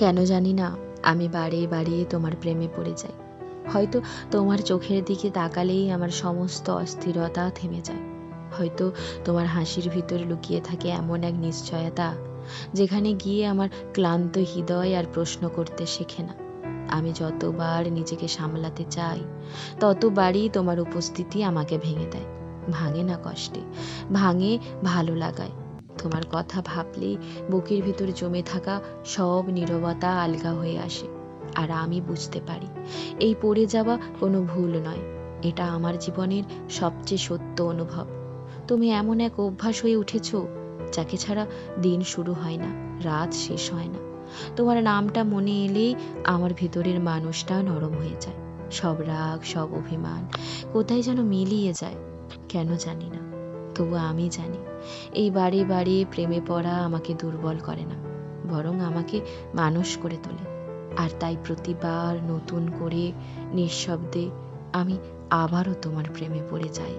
কেন জানি না, আমি বাড়িয়ে বাড়িয়ে তোমার প্রেমে পড়ে যাই। হয়তো তোমার চোখের দিকে তাকালেই আমার সমস্ত অস্থিরতা থেমে যায়। হয়তো তোমার হাসির ভিতর লুকিয়ে থাকে এমন এক নিশ্চয়তা, যেখানে গিয়ে আমার ক্লান্ত হৃদয় আর প্রশ্ন করতে শেখে না। আমি যতবার নিজেকে সামলাতে চাই, ততবারই তোমার উপস্থিতি আমাকে ভেঙে দেয়। ভাঙে না কষ্টে, ভাঙে ভালো লাগায়। তোমার কথা ভাবলেই বুকের ভিতর জমে থাকা সব নীরবতা আলগা হয়ে আসে, আর আমি বুঝতে পারি, এই পড়ে যাওয়া কোনো ভুল নয়, এটা আমার জীবনের সবচেয়ে সত্য অনুভব। তুমি এমন এক অভ্যাস হয়ে উঠেছ, যাকে ছাড়া দিন শুরু হয় না, রাত শেষ হয় না। তোমার নামটা মনে এলেই আমার ভিতরের মানুষটা নরম হয়ে যায়। সব রাগ, সব অভিমান কোথায় যেন মিলিয়ে যায়, কেন জানি না। তবু আমি জানি, এই বাড়ি বারে প্রেমে পড়া আমাকে দুর্বল করে না, বরং আমাকে মানুষ করে তোলে। আর তাই প্রতিবার নতুন করে নিঃশব্দে আমি আবারও তোমার প্রেমে পড়ে যাই।